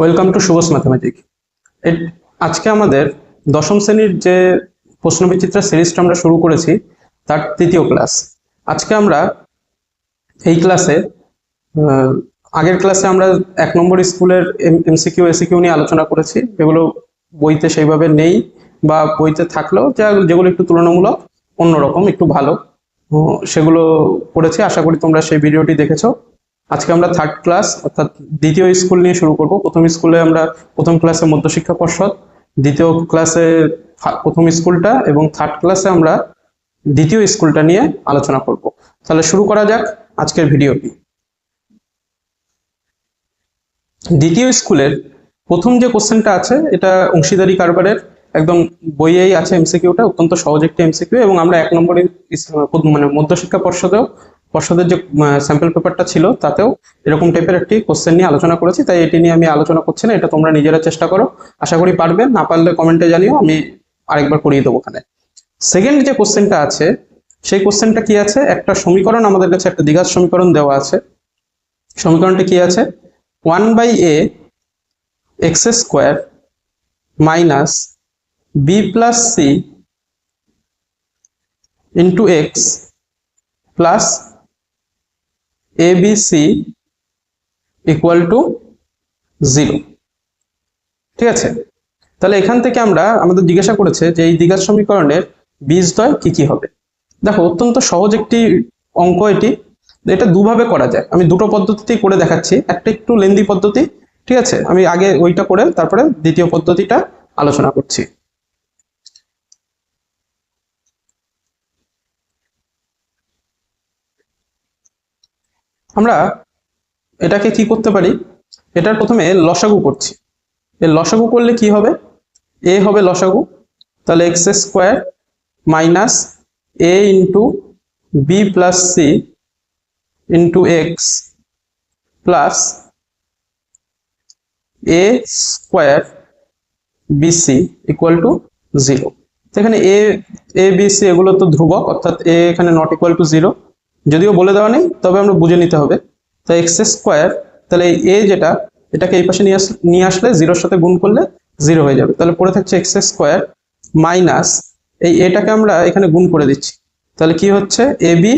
Welcome to শুভস mathematic আজকে আমাদের দশম শ্রেণির যে প্রশ্নবিচিত্রা সিরিজটা আমরা শুরু করেছি, তার তৃতীয় ক্লাস আজকে আমরা এই ক্লাসে আগের ক্লাসে আমরা এক নম্বর স্কুলের এমসিকিউ, এসিকিউ নিয়ে আলোচনা করেছি। যেগুলো বইতে সেইভাবে নেই বা বইতে থাকলেও যা, যেগুলো একটু তুলনামূলক অন্যরকম, একটু ভালো সেগুলো করেছি আশা করি তোমরা সেই ভিডিওটি দেখেছ। আজকে আমরা থার্ড ক্লাস অর্থাৎ দ্বিতীয় স্কুল নিয়ে শুরু করব। প্রথম স্কুলে আমরা, প্রথম ক্লাসে মধ্যশিক্ষা পর্ষদ, দ্বিতীয় ক্লাসে প্রথম স্কুলটা এবং থার্ড ক্লাসে আমরা দ্বিতীয় স্কুলটা নিয়ে আলোচনা করব। তাহলে শুরু করা যাক আজকের ভিডিওটি। দ্বিতীয় স্কুলের প্রথম যে কোশ্চেনটা আছে, এটা অংশীদারি কারবারের একদম বইয়েই আছে এমসিকিউটা অত্যন্ত সহজ একটি এমসিকিউ এবং আমরা এক নম্বরে মানে মধ্যশিক্ষা পর্ষদেও পর্ষদের যে স্যাম্পল পেপারটা ছিল, তাতেও এরকম টাইপের একটি কোশ্চেন নিয়ে আলোচনা করেছি, তাই এটি নিয়ে আমি আলোচনা করছি না, এটা তোমরা নিজেরা চেষ্টা করো। আশা করি পারবে, না পারলে কমেন্টে জানিও, আমি আরেকবার করিয়ে দেবো ওখানে। সেকেন্ড যে কোশ্চেনটা আছে, সেই কোশ্চেনটা কি আছে? একটা সমীকরণ আমাদের কাছে একটা দ্বিঘাত সমীকরণ দেওয়া আছে। সমীকরণটা কি আছে? One by a x square minus b plus c into x plus a b c equal to zero ঠিক আছে? তাহলে এখান থেকে আমরা, আমাদের জিজ্ঞাসা করেছে যে এই দ্বিঘাত সমীকরণের বীজদ্বয় কি কি হবে? দেখো, অত্যন্ত সহজ একটি অঙ্ক এটি। এটা দুভাবে করা যায়। আমি দুটো পদ্ধতিতেই করে দেখাচ্ছি। একটা একটু লেন্দি পদ্ধতি, ঠিক আছে? আমি আগে ওইটা করে তারপরে দ্বিতীয় পদ্ধতিটা আলোচনা করছি। আমরা এটাকে কি করতে পারি? এটার প্রথমে লসাগু করছি। এর লসাগু করলে কি হবে? এ হবে লসাগু। তাহলে x square minus a into b plus c into x plus a square bc equal to zero. এখানে এ এ, বি, সি এগুলো তো ধ্রুবক, অর্থাৎ এ এখানে নট ইকুয়াল টু জিরো যদিও বলে দেওয়া নেই, তবে আমরা বুঝে নিতে হবে। তাই এক্স স্কোয়ার তাহলে এই এ যেটা, এটাকে এই পাশে নিয়ে নিয়ে আসলে জিরোর সাথে গুণ করলে জিরো হয়ে যাবে। তাহলে পড়ে থাকছে এক্স স্কোয়ার মাইনাস এই এটাকে আমরা এখানে গুণ করে দিচ্ছি। তাহলে কি হচ্ছে? A b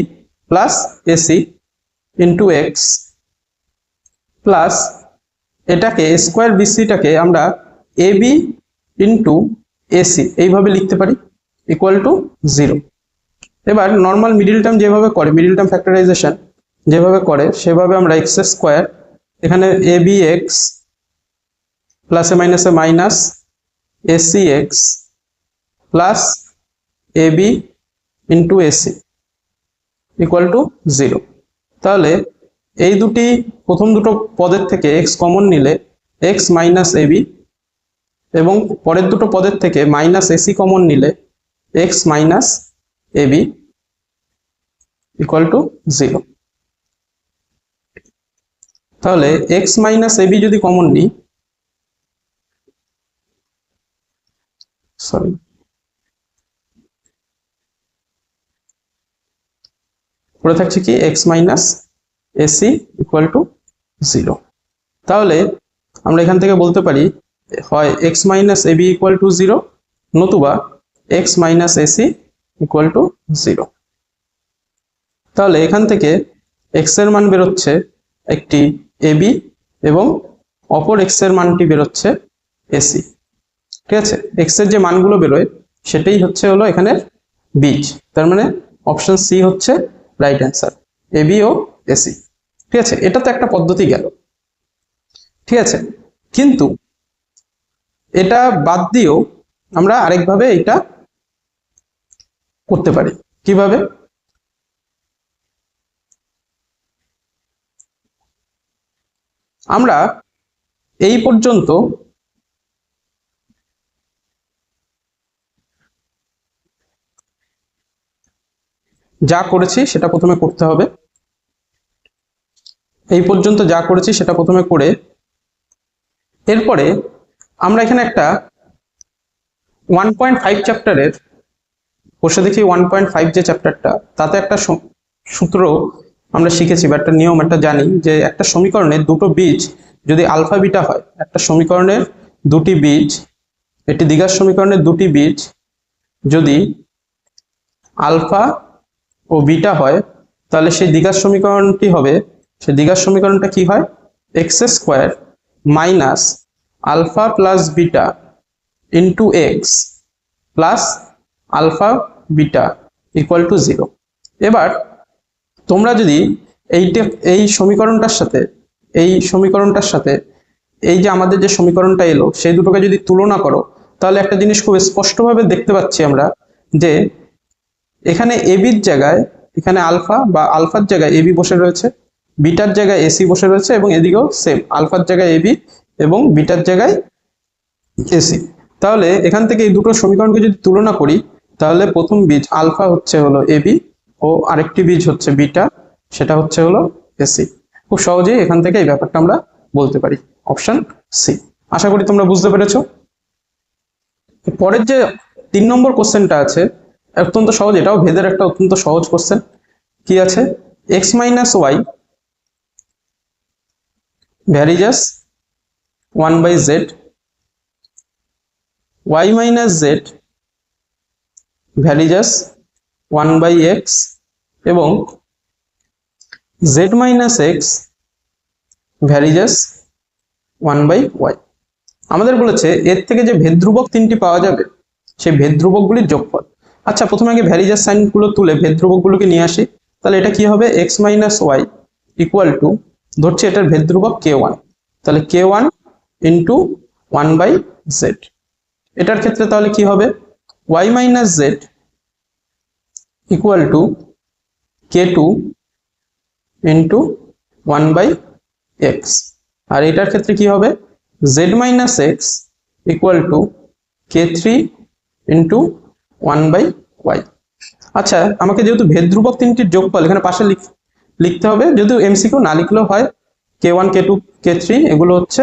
plus ac into x plus এটাকে স্কোয়ার বিসিটাকে আমরা এ বি ইন্টু এসি এইভাবে লিখতে পারি ইকুয়াল টু জিরো এবার নর্মাল মিডিল টার্ম যেভাবে করে মিডিল টার্ম ফ্যাক্টরাইজেশন যেভাবে করে, সেভাবে আমরা এক্স স্কোয়ার এখানে এ বি এক্স প্লাসে মাইনাসে minus ac x plus a b into ac equal to zero তাহলে এই দুটি প্রথম দুটো পদের থেকে এক্স কমন নিলে এক্স মাইনাস এবি এবং পরের দুটো পদের থেকে মাইনাস এসি কমন নিলে x minus ab equal to zero তাহলে এক্স মাইনাস এবি যদি কমন নিই সরি পড়ে থাকছে কি x minus ac equal to zero তাহলে আমরা এখান থেকে বলতে পারি, হয় x minus ab equal to zero নতুবা x minus ac equal to zero তাহলে এখান থেকে এক্সের মান বেরোচ্ছে একটি এবি এবং অপর এক্সের মানটি বেরোচ্ছে এসি ঠিক আছে? এক্সের যে মানগুলো বেরোয়, সেটাই হচ্ছে হলো এখানের বীজ। তার মানে অপশন সি হচ্ছে রাইট অ্যান্সার এবি ও এসি ঠিক আছে? এটা তো একটা পদ্ধতি গেল। ঠিক আছে? কিন্তু এটা বাদ দিয়েও আমরা আরেকভাবে এটা করতে পারি। কীভাবে? আমরা এই পর্যন্ত যা করেছি সেটা প্রথমে করতে হবে। এই পর্যন্ত যা করেছি সেটা প্রথমে করে এরপরে আমরা এখানে একটা ওয়ান পয়েন্ট ফাইভ চ্যাপ্টারের বসে দেখি ওয়ান পয়েন্ট ফাইভ যে চ্যাপ্টারটা তাতে একটা সূত্র আমরা শিখেছি বা একটা নিয়ম, একটা জানি যে একটা সমীকরণে দুটো বীজ যদি আলফা বিটা হয়, একটা সমীকরণের দুটি বীজ, একটি দ্বিঘাত সমীকরণের দুটি বীজ যদি আলফা ও বিটা হয়, তাহলে সেই দ্বিঘাত সমীকরণটি হবে, সেই দ্বিঘাত সমীকরণটা কি হয়? X square minus alpha plus beta into x plus alpha beta equal to zero এবার তোমরা যদি এইটা এই সমীকরণটার সাথে, এই সমীকরণটার সাথে, এই যে আমাদের যে সমীকরণটা এলো, সেই দুটোকে যদি তুলনা করো, তাহলে একটা জিনিস খুব স্পষ্টভাবে দেখতে পাচ্ছি আমরা যে এখানে এবির জায়গায়, এখানে আলফা বা আলফার জায়গায় এবি বসে রয়েছে, বিটার জায়গায় এসি বসে রয়েছে এবং এদিকেও সেম আলফার জায়গায় এবি এবং বিটার জায়গায় এসি তাহলে এখান থেকে এই দুটো সমীকরণকে যদি তুলনা করি তাহলে প্রথম বীজ আলফা হচ্ছে হলো এবি ও আরেকটি বীজ হচ্ছে বিটা, সেটা হচ্ছে হলো এসি খুব সহজেই এখান থেকে এই ব্যাপারটা আমরা বলতে পারি। Option C. আশা করি তোমরা বুঝতে পেরেছ। পরের যে তিন নম্বর কোশ্চেনটা আছে, অত্যন্ত সহজ, এটাও ভেদের একটা অত্যন্ত সহজ কোশ্চেন। কি আছে? X minus y varies as one by z, y minus z varies as one by x এবং z minus x varies as one by y. আমাদের বলেছে এর থেকে যে ভেদ্রুবক তিনটি পাওয়া যাবে, সেই ভেদ্রুবকগুলির যোগফল। আচ্ছা প্রথমে আগে ভ্যারিজাস সাইনগুলো তুলে ভেদ্রুবকগুলোকে নিয়ে আসি। তাহলে এটা কি হবে? X minus y equal to, ধরছি এটার ভেদ্রুবক কে ওয়ান। তাহলে k one into one by z. এটার ক্ষেত্রে তাহলে কি হবে? Minus z equal to k two into one by x আর এটার ক্ষেত্রে কি হবে? Minus x equal to k three into one by y আচ্ছা আমাকে যেহেতু ভেদ ধ্রুবক তিনটির যোগফল এখানে পাশে লিখ লিখতে হবে যদিও এমসিকিউ না লিখলেও হয় k one k two k three এগুলো হচ্ছে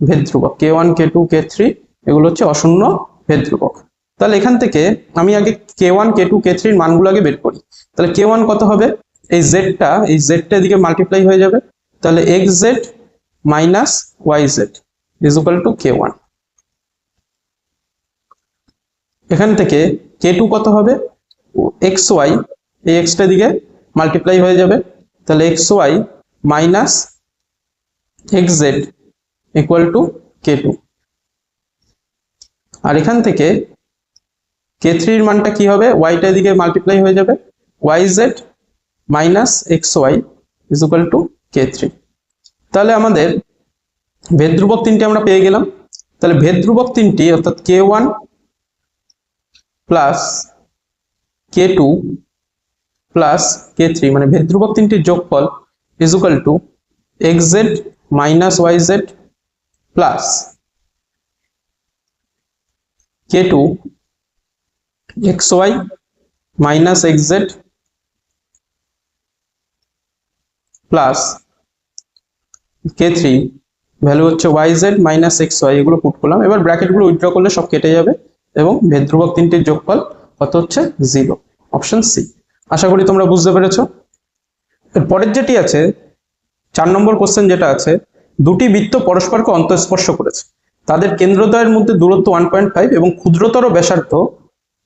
ভেদ ধ্রুবক k one k two k three এগুলো হচ্ছে অশূন্য ভেদ ধ্রুবক তাহলে এখান থেকে আমি আগে কে ওয়ান কে টু কে থ্রির মানগুলো আগে বের করি। তাহলে কে ওয়ান কত হবে? এই জেডটা এই জেডটা এদিকে মাল্টিপ্লাই হয়ে যাবে। তাহলে x z minus y z is equal to k one এখান থেকে কে টু কত হবে? এক্স ওয়াই এই এক্সটা দিকে মাল্টিপ্লাই হয়ে যাবে। তাহলে x y minus x z equal to k two আর এখান থেকে কে থ্রির মানটা কি হবে? ওয়াইটা দিকে মাল্টিপ্লাই হয়ে যাবে। Y z minus x y is equal to k three তাহলে আমাদের ভেদ ধ্রুবক তিনটি আমরা পেয়ে গেলাম। তাহলে ভেদ তিনটি, অর্থাৎ k one plus k two plus k three মানে ভেদ ধ্রুবক তিনটির যোগফল is equal to x z minus y z plus k two x y minus x z plus k three value হচ্ছে y z minus x y এগুলো put করলাম। এবার ব্র্যাকেটগুলো withdraw করলে সব কেটে যাবে এবং ভেদ্রুবক তিনটির যোগফল কত হচ্ছে? জিরো অপশন সি আশা করি তোমরা বুঝতে পেরেছ। পরের যেটি আছে, চার নম্বর কোশ্চেন যেটা আছে, দুটি বৃত্ত পরস্পরকে অন্তঃস্পর্শ করেছে। তাদের কেন্দ্রদ্বয়ের মধ্যে দূরত্ব ওয়ান পয়েন্ট ফাইভ এবং ক্ষুদ্রতর ব্যাসার্ধ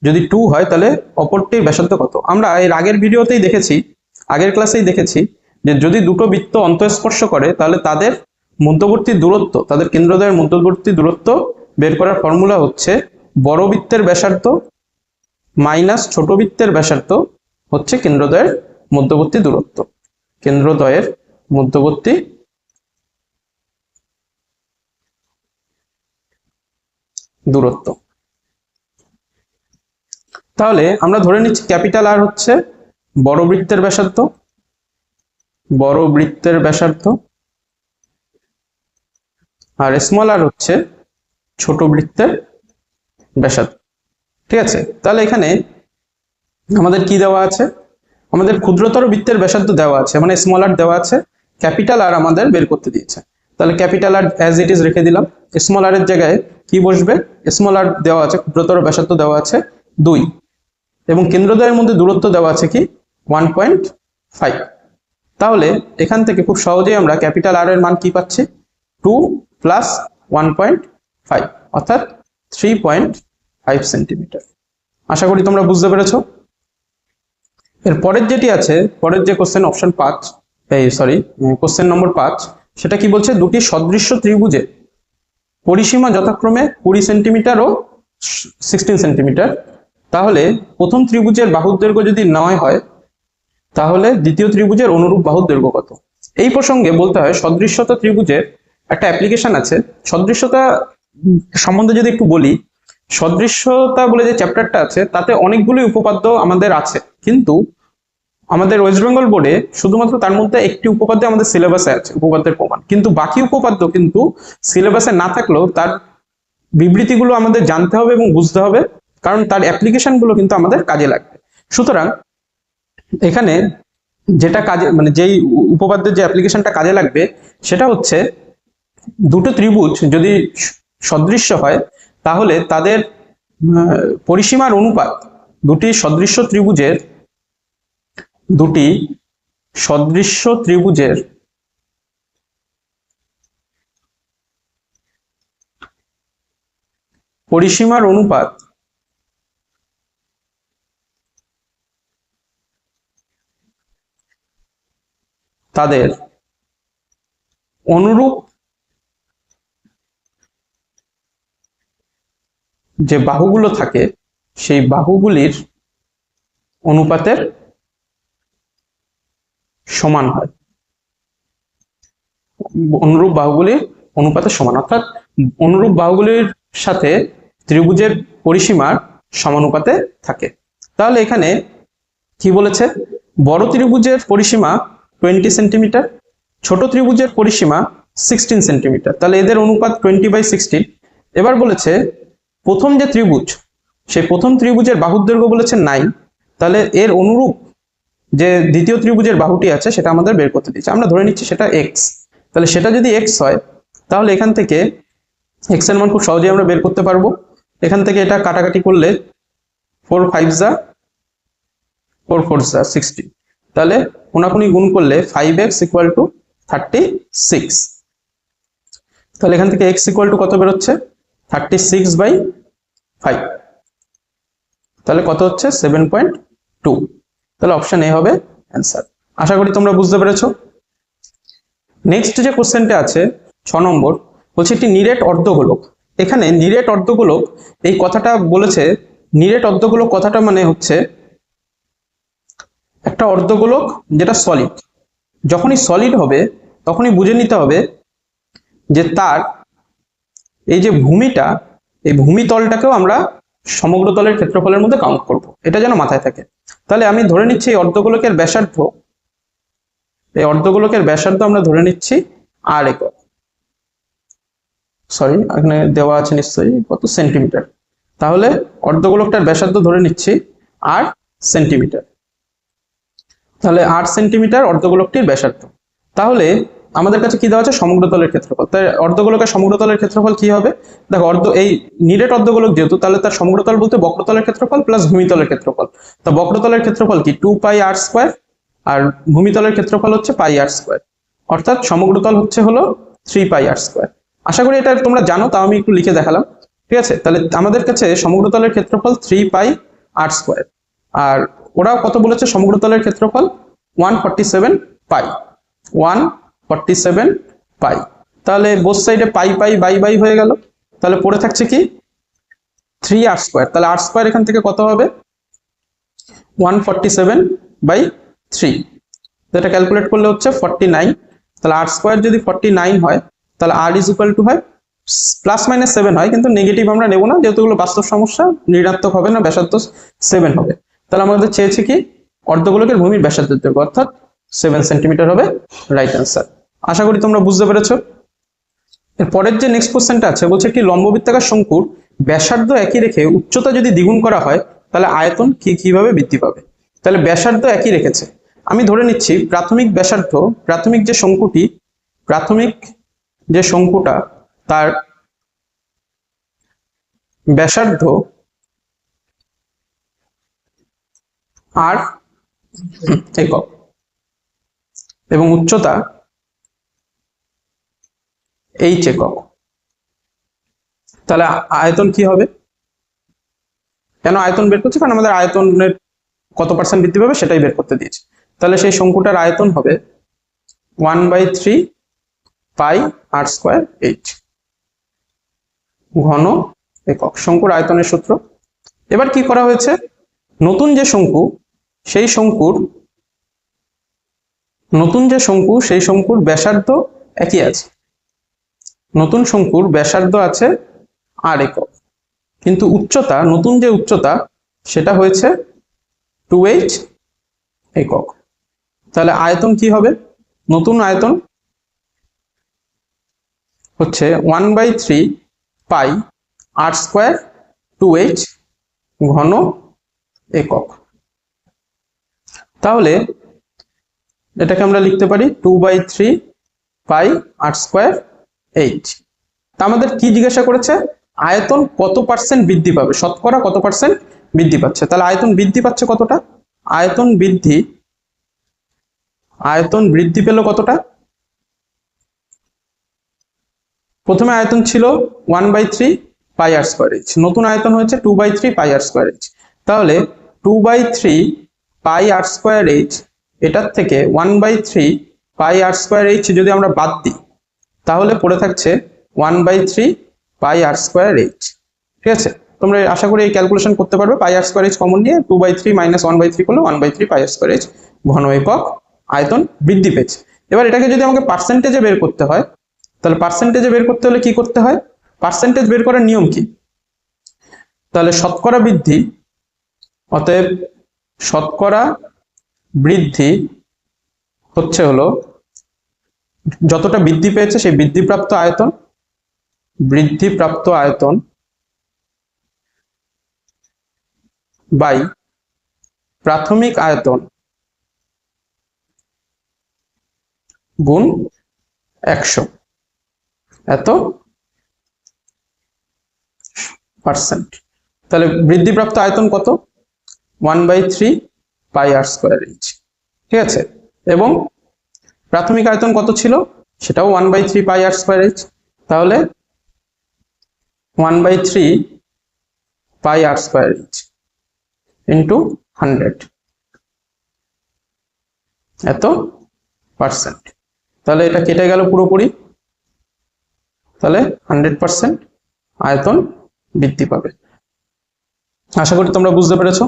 যদি টু হয়, তাহলে অপরটির ব্যাসার্ধ কত? আমরা এর আগের ভিডিওতেই দেখেছি, আগের ক্লাসেই দেখেছি, যে যদি দুটো বৃত্ত অন্তঃস্পর্শ করে, তাহলে তাদের মধ্যবর্তী দূরত্ব, তাদের কেন্দ্রদ্বয়ের মধ্যবর্তী দূরত্ব বের করার ফর্মুলা হচ্ছে বড় বৃত্তের ব্যাসার্ধ মাইনাস ছোট বৃত্তের ব্যাসার্ধ হচ্ছে কেন্দ্রদ্বয়ের মধ্যবর্তী দূরত্ব। কেন্দ্রদ্বয়ের মধ্যবর্তী দূরত্ব। তাহলে আমরা ধরে নিচ্ছি ক্যাপিটাল আর হচ্ছে বড় বৃত্তের ব্যাসার্ধ, বড় বৃত্তের ব্যাসার্ধ, আর স্মল আর হচ্ছে ছোট বৃত্তের ব্যাসার্ধ। ঠিক আছে? তাহলে এখানে আমাদের কি দেওয়া আছে? আমাদের ক্ষুদ্রতর বৃত্তের ব্যাসার্ধ দেওয়া আছে মানে স্মল আর দেওয়া আছে ক্যাপিটাল আর আমাদের বের করতে দিয়েছে। তাহলে capital R as it is রেখে দিলাম। স্মল আর এর জায়গায় কি বসবে? স্মল আর দেওয়া আছে, ক্ষুদ্রতর ব্যাসার্ধ দেওয়া আছে দুই। এবং কেন্দ্রদ্বয়ের মধ্যে দূরত্ব দেওয়া আছে কি? ওয়ান পয়েন্ট ফাইভ তাহলে এখান থেকে খুব সহজেই আমরা ক্যাপিটাল আর এর মান কি পাচ্ছি? Two plus one point five অর্থাৎ থ্রি পয়েন্ট ফাইভ সেন্টিমিটার আশা করি তোমরা বুঝতে পেরেছ। এর পরের যেটি আছে, পরের যে কোশ্চেন অপশন পাঁচ, এই সরি কোশ্চেন নম্বর পাঁচ, সেটা কি বলছে? দুটি সদৃশ্য ত্রিভুজে পরিসীমা যথাক্রমে কুড়ি সেন্টিমিটার ও সিক্সটিন সেন্টিমিটার তাহলে প্রথম ত্রিভুজের বাহুর দৈর্ঘ্য যদি নয় হয়, তাহলে দ্বিতীয় ত্রিভুজের অনুরূপ বাহুর দৈর্ঘ্য কত? এই প্রসঙ্গে বলতে হয় সদৃশ্যতা ত্রিভুজের একটা অ্যাপ্লিকেশন আছে। সদৃশ্যতা সম্বন্ধে যদি একটু বলি, সদৃশ্যতা বলে যে চ্যাপ্টারটা আছে, তাতে অনেকগুলি উপপাদ্য আমাদের আছে। কিন্তু আমাদের ওয়েস্ট বেঙ্গল বোর্ডে শুধুমাত্র তার মধ্যে একটি উপপাদ্য আমাদের সিলেবাসে আছে, উপপাদ্যের প্রমাণ। কিন্তু বাকি উপপাদ্য কিন্তু সিলেবাসে না থাকলেও তার বিবৃতিগুলো আমাদের জানতে হবে এবং বুঝতে হবে। কারণ তার অ্যাপ্লিকেশনগুলো কিন্তু আমাদের কাজে লাগবে। সুতরাং এখানে যেটা কাজে মানে যেই উপপাদ্যের যে অ্যাপ্লিকেশনটা কাজে লাগবে, সেটা হচ্ছে দুটো ত্রিভুজ যদি সদৃশ্য হয়, তাহলে তাদের পরিসীমার অনুপাত দুটি সদৃশ্য ত্রিভুজের দুটি সদৃশ্য ত্রিভুজের পরিসীমার অনুপাত তাদের অনুরূপ যে বাহুগুলো থাকে, সেই বাহুগুলির অনুপাতের সমান হয়। অনুরূপ বাহুগুলির অনুপাতের সমান। অর্থাৎ অনুরূপ বাহুগুলির সাথে ত্রিভুজের পরিসীমার সমানুপাতে থাকে। তাহলে এখানে কি বলেছে? বড় ত্রিভুজের পরিসীমা টোয়েন্টি সেন্টিমিটার, ছোট ত্রিভুজের পরিসীমা সিক্সটিন সেন্টিমিটার। তাহলে এদের অনুপাত টোয়েন্টি বাই সিক্সটিন। এবার বলেছে, প্রথম যে ত্রিভুজ সেই প্রথম ত্রিভুজের বাহুর দৈর্ঘ্য বলেছে নাইন তাহলে এর অনুরূপ যে দ্বিতীয় ত্রিভুজের বাহুটি আছে, সেটা আমাদের বের করতে দিচ্ছে আমরা ধরে নিচ্ছি সেটা এক্স তাহলে সেটা যদি এক্স হয়, তাহলে এখান থেকে এক্সের মান খুব সহজেই আমরা বের করতে পারব। এখান থেকে এটা কাটাকাটি করলে ফোর ফাইভ জা ফোর ফোর জা সিক্সটি তাহলে কোনাকুনি গুণ করলে five x equal to thirty six তাহলে এখান থেকে এক্স ইকুয়াল টু কত বেরোচ্ছে? থার্টি সিক্স বাই ফাইভ তাহলে কত হচ্ছে? সেভেন পয়েন্ট টু তাহলে অপশন এ হবে অ্যান্সার আশা করি তোমরা বুঝতে পেরেছ। নেক্সট যে কোশ্চেনটা আছে, ছ নম্বর, বলছে একটি নিরেট অর্ধগোলক। এখানে নিরেট অর্ধগোলক এই কথাটা বলেছে, নিরেট অর্ধগোলক কথাটা মানে হচ্ছে একটা অর্ধগোলক যেটা সলিড যখনই সলিড হবে, তখনই বুঝে নিতে হবে যে তার এই যে ভূমিটা, এই ভূমিতলটাকেও আমরা সমগ্র তলের ক্ষেত্রফলের মধ্যে কাউন্ট করব। এটা যেন মাথায় থাকে। তাহলে আমি ধরে নিচ্ছি এই অর্ধগোলকের ব্যাসার্ধ, এই অর্ধগোলকের ব্যাসার্ধ আমরা ধরে নিচ্ছি আর একক। সরি এখানে দেওয়া আছে নিশ্চয়ই কত সেন্টিমিটার তাহলে অর্ধগোলকটার ব্যাসার্ধ ধরে নিচ্ছি আর সেন্টিমিটার তাহলে আট সেন্টিমিটার অর্ধগোলকটির ব্যাসার্ধ। তাহলে আমাদের কাছে কি দেওয়া আছে? সমগ্রতলের ক্ষেত্রফল। তাই অর্ধগোলকের সমগ্রতলের ক্ষেত্রফল কি হবে? দেখো, অর্ধ, এই নিরেট অর্ধগোলক যেহেতু, তাহলে তার সমগ্রতল বলতে বক্রতলের ক্ষেত্রফল প্লাস ভূমিতলের ক্ষেত্রফল। তা বক্রতলের ক্ষেত্রফল কি? টু পাই আর স্কোয়ার আর ভূমিতলের ক্ষেত্রফল হচ্ছে পাই আর স্কোয়ার অর্থাৎ সমগ্রতল হচ্ছে হলো থ্রি পাই আর স্কোয়ার আশা করি এটা তোমরা জানো, তাও আমি একটু লিখে দেখালাম। ঠিক আছে? তাহলে আমাদের কাছে সমগ্রতলের ক্ষেত্রফল থ্রি পাই আর স্কোয়ার আর ওরাও কত বলেছে? সমগ্রতলের ক্ষেত্রফল one forty seven pi. One forty seven pi. তাহলে বোস সাইডে পাই পাই, বাই বাই হয়ে গেল। তাহলে পড়ে থাকছে কি? থ্রি আর স্কোয়ার তাহলে আর স্কোয়ার এখান থেকে কত হবে? One forty seven by three এটা ক্যালকুলেট করলে হচ্ছে ফর্টি নাইন তাহলে আর স্কোয়ার যদি ফর্টি নাইন হয়, তাহলে আর ইজ ইকুয়াল টু হয় প্লাস মাইনাস সেভেন হয়। কিন্তু নেগেটিভ আমরা নেব না, যেহেতু এগুলো বাস্তব সমস্যা, ঋণাত্মক হবে না, ব্যাসার্ধ সেভেন হবে। তাহলে আমাদের চেয়েছে কি অর্ধগোলকের ভূমির ব্যাসার্ধের দৈর্ঘ্য অর্থাৎ সেভেন সেন্টিমিটার হবে রাইট অ্যান্সার আশা করি তোমরা বুঝতে পেরেছ। এর পরের যে নেক্সট কোশ্চেনটা আছে, বলছে একটি লম্ববৃত্তাকার শঙ্কুর ব্যাসার্ধ একই রেখে উচ্চতা যদি দ্বিগুণ করা হয়, তাহলে আয়তন কি, কীভাবে বৃদ্ধি পাবে? তাহলে ব্যাসার্ধ একই রেখেছে। আমি ধরে নিচ্ছি, প্রাথমিক ব্যাসার্ধ, প্রাথমিক যে শঙ্কুটি, প্রাথমিক যে শঙ্কুটা, তার ব্যাসার্ধ আর একক এবং উচ্চতা এইচ একক তাহলে আয়তন কি হবে? কেন আয়তন বের করছি? কারণ আমাদের আয়তনের কত পার্সেন্ট বৃদ্ধি পাবে সেটাই বের করতে দিয়েছে। তাহলে সেই শঙ্কুটার আয়তন হবে one by three pi R square H ঘন একক। শঙ্কুর আয়তনের সূত্র। এবার কি করা হয়েছে? নতুন যে শঙ্কু সেই শঙ্কুর, নতুন যে শঙ্কু, সেই শঙ্কুর ব্যাসার্ধ একই আছে। নতুন শঙ্কুর ব্যাসার্ধ আছে আর একক। কিন্তু উচ্চতা, নতুন যে উচ্চতা, সেটা হয়েছে টু এইচ একক। তাহলে আয়তন কি হবে? নতুন আয়তন হচ্ছে one by three pi R square two H ঘন একক। তাহলে এটাকে আমরা লিখতে পারি two by three pi R square H তা আমাদের কি জিজ্ঞাসা করেছে? আয়তন কত পার্সেন্ট বৃদ্ধি পাবে? শতকরা কত পার্সেন্ট বৃদ্ধি পাচ্ছে? তাহলে আয়তন বৃদ্ধি পাচ্ছে কতটা? আয়তন বৃদ্ধি আয়তন বৃদ্ধি পেল কতটা? প্রথমে আয়তন ছিল one by three pi R square H নতুন আয়তন হয়েছে two by three pi R square H তাহলে two by three pi R square H এটার থেকে one by three pi R square H যদি আমরা বাদ দিই, তাহলে পড়ে থাকছে one by three pi R square H ঠিক আছে? তোমরা আশা করি এই ক্যালকুলেশন করতে পারবে। Pi R square H common নিয়ে two by three minus one by three করলে one by three pi R square H ঘন একক আয়তন বৃদ্ধি পেয়েছে। এবার এটাকে যদি আমাকে পার্সেন্টেজে বের করতে হয়, তাহলে পার্সেন্টেজে বের করতে হলে কি করতে হয়? পার্সেন্টেজ বের করার নিয়ম কি? তাহলে শতকরা বৃদ্ধি, অতএব শতকরা বৃদ্ধি হচ্ছে হলো, যতটা বৃদ্ধি পেয়েছে সেই বৃদ্ধিপ্রাপ্ত আয়তন বৃদ্ধিপ্রাপ্ত আয়তন বাই প্রাথমিক আয়তন গুণ একশো। এত পার্সেন্ট তাহলে বৃদ্ধিপ্রাপ্ত আয়তন কত? One by three pi R square H. ঠিক আছে? এবং প্রাথমিক আয়তন কত ছিল? সেটাও one by three pi R square H. তাহলে one by three pi R square H into hundred. এত পার্সেন্ট। তাহলে এটা কেটে গেল পুরোপুরি। তাহলে হান্ড্রেড পার্সেন্ট আয়তন বৃদ্ধি পাবে। আশা করি তোমরা বুঝতে পেরেছ।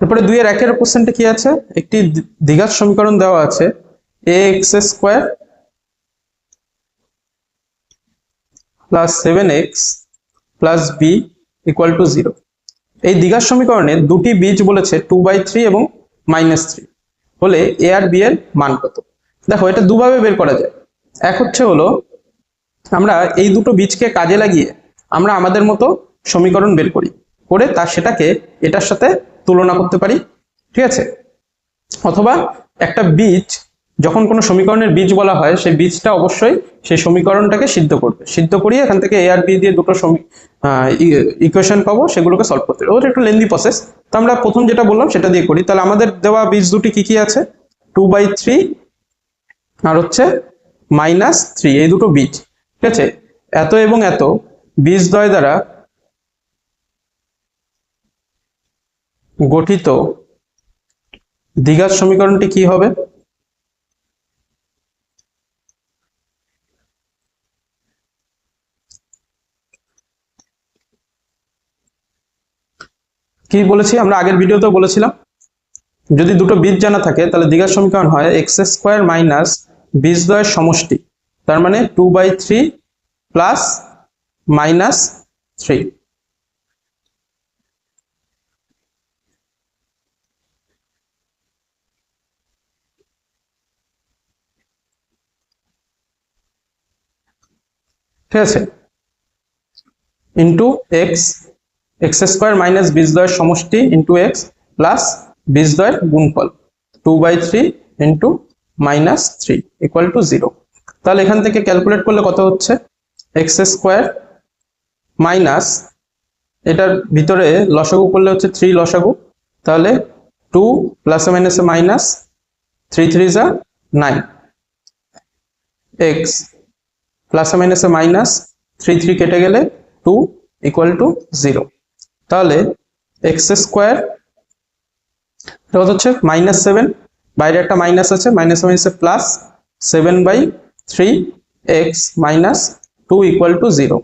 এরপরে দুইয়ের একের কোশ্চেনটা কি আছে? একটি দ্বিঘাত সমীকরণ দেওয়া আছে A x square plus seven x plus B equal to zero এই দ্বিঘাত সমীকরণে দুটি বীজ বলেছে টু বাই থ্রি এবং মাইনাস থ্রি হলে এ আর বি এর মান কত? দেখো, এটা দুভাবে বের করা যায়। এক হচ্ছে হলো, আমরা এই দুটো বীজকে কাজে লাগিয়ে আমরা আমাদের মতো সমীকরণ বের করি। করে তার সেটাকে এটার সাথে তুলনা করতে পারি, ঠিক আছে? অথবা একটা বীজ, যখন কোনো সমীকরণের বীজ বলা হয়, সেই বীজটা অবশ্যই সেই সমীকরণটাকে সিদ্ধ করবে। সিদ্ধ করিয়ে এখান থেকে এ আর বি দিয়ে দুটো ইকুয়েশন পাবো, সেগুলোকে সলভ করতে হবে ওটা একটু লেন্দি প্রসেস তো আমরা প্রথম যেটা বললাম, সেটা দিয়ে করি। তাহলে আমাদের দেওয়া বীজ দুটি কি কি আছে? টু বাই থ্রি আর হচ্ছে মাইনাস থ্রি এই দুটো বীজ, ঠিক আছে? এত এবং এত বীজ দ্বয় দ্বারা গঠিত দ্বিঘাত সমীকরণটি কি হবে? কি বলেছি? আমরা আগের ভিডিওতেও বলেছিলাম। যদি দুটো বীজ জানা থাকে, তাহলে দ্বিঘাত সমীকরণ হয় এক্স স্কোয়ার মাইনাস বীজদ্বয়ের সমষ্টি। তার মানে two by three plus minus three. ঠিক আছে? Into x x square minus বীজদ্বয়ের সমষ্টি ইন্টু এক্স প্লাস বীজদ্বয়ের গুণফল। Two by three into minus three equal to zero তাহলে এখান থেকে ক্যালকুলেট করলে কত হচ্ছে? এক্স স্কোয়ার মাইনাস এটার ভিতরে লসাগু করলে হচ্ছে থ্রি লসাগু। তাহলে টু প্লাসে মাইনাসে মাইনাস থ্রি থ্রি যা নাইন এক্স প্লাসে মাইনাসে মাইনাস থ্রি থ্রি কেটে গেলে টু ইকুয়াল টু জিরো তাহলে এক্স স্কোয়ার এটা কত হচ্ছে? মাইনাস সেভেন বাইরে একটা মাইনাস আছে মাইনাস মাইনাসে plus seven by three x minus two equal to zero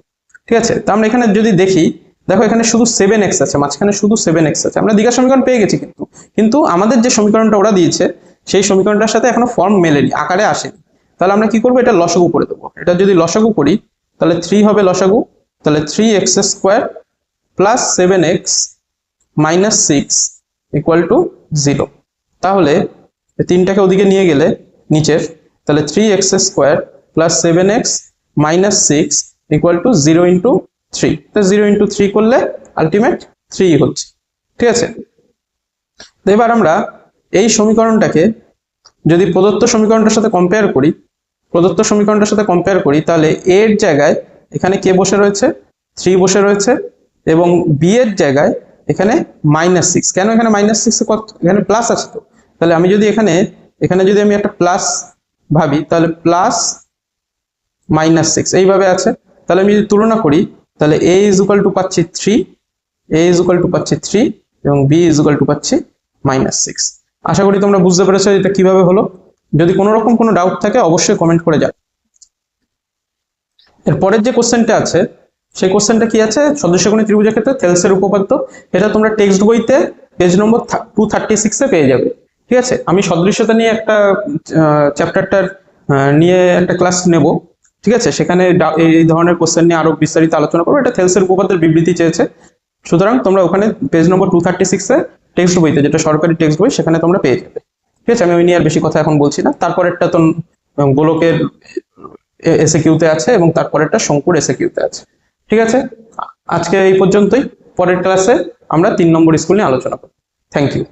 ঠিক আছে? তো আমরা এখানে যদি দেখি, দেখো এখানে শুধু সেভেন এক্স আছে, মাঝখানে শুধু সেভেন এক্স আছে। আমরা দীঘা সমীকরণ পেয়ে গেছি কিন্তু। কিন্তু আমাদের যে সমীকরণটা ওরা দিয়েছে, সেই সমীকরণটার সাথে এখনও ফর্ম মেলেনি, আকারে আসেনি। তাহলে আমরা কি করব? এটা লসাগু করে দেবো। এটা যদি লসাগু করি, তাহলে থ্রি হবে লসাগু। তাহলে three x square plus seven x minus six equal to zero তাহলে তিনটাকে ওদিকে নিয়ে গেলে নিচের, তাহলে three x square plus seven x minus six equal to zero into three তো জিরো ইন্টু থ্রি করলে আলটিমেট থ্রি হচ্ছে। ঠিক আছে? এবার আমরা এই সমীকরণটাকে যদি প্রদত্ত সমীকরণটার সাথে কম্পেয়ার করি প্রদত্ত সমীকরণটার সাথে কম্পেয়ার করি, তাহলে এর জায়গায় এখানে কে বসে রয়েছে থ্রি বসে রয়েছে, এবং বি এর জায়গায় এখানে মাইনাস সিক্স কেন এখানে মাইনাস সিক্স কত? এখানে প্লাস আছে তো। তাহলে আমি যদি এখানে এখানে যদি আমি একটা প্লাস ভাবি, তাহলে প্লাস মাইনাস সিক্স এইভাবে আছে। তাহলে আমি যদি তুলনা করি, তাহলে এ ইজ ইকুয়াল টু পাচ্ছি three A is equal to পাচ্ছি থ্রি এবং বি ইজ ইকুয়াল টু পাচ্ছি মাইনাস সিক্স আশা করি তোমরা বুঝতে পেরেছ এটা কীভাবে হলো। যদি কোনো রকম কোনো ডাউট থাকে, অবশ্যই কমেন্ট করে যাও এরপরের যে কোশ্চেনটা আছে, সেই কোশ্চেনটা কি আছে? সদস্যগুণী ত্রিভুজের ক্ষেত্রে থেলসের উপপাদ্য। এটা তোমরা টেক্সট বইতে পেজ নম্বর টু থার্টি সিক্সে পেয়ে যাবে। ঠিক আছে? আমি সদৃশ্যতা নিয়ে একটা চ্যাপ্টারটার নিয়ে একটা ক্লাস নেব। ঠিক আছে? সেখানে এই ধরনের কোশ্চেন নিয়ে আরও বিস্তারিত আলোচনা করব। এটা থেলসের উপপাদ্যের বিবৃতি চেয়েছে। সুতরাং তোমরা ওখানে পেজ নম্বর টু থার্টি সিক্সে টেক্সট বইতে, যেটা সরকারি টেক্সট বই, সেখানে তোমরা পেয়ে যাবে। ঠিক আছে, আমি ওই নিয়ে আর বেশি কথা এখন বলছি না। তারপরেরটা তো গোলকের এসে কিউতে আছে এবং তারপরেরটা শঙ্কুর এসে কিউতে আছে। ঠিক আছে? আজকে এই পর্যন্তই। পরের ক্লাসে আমরা তিন নম্বর স্কুল নিয়ে আলোচনা করব। Thank you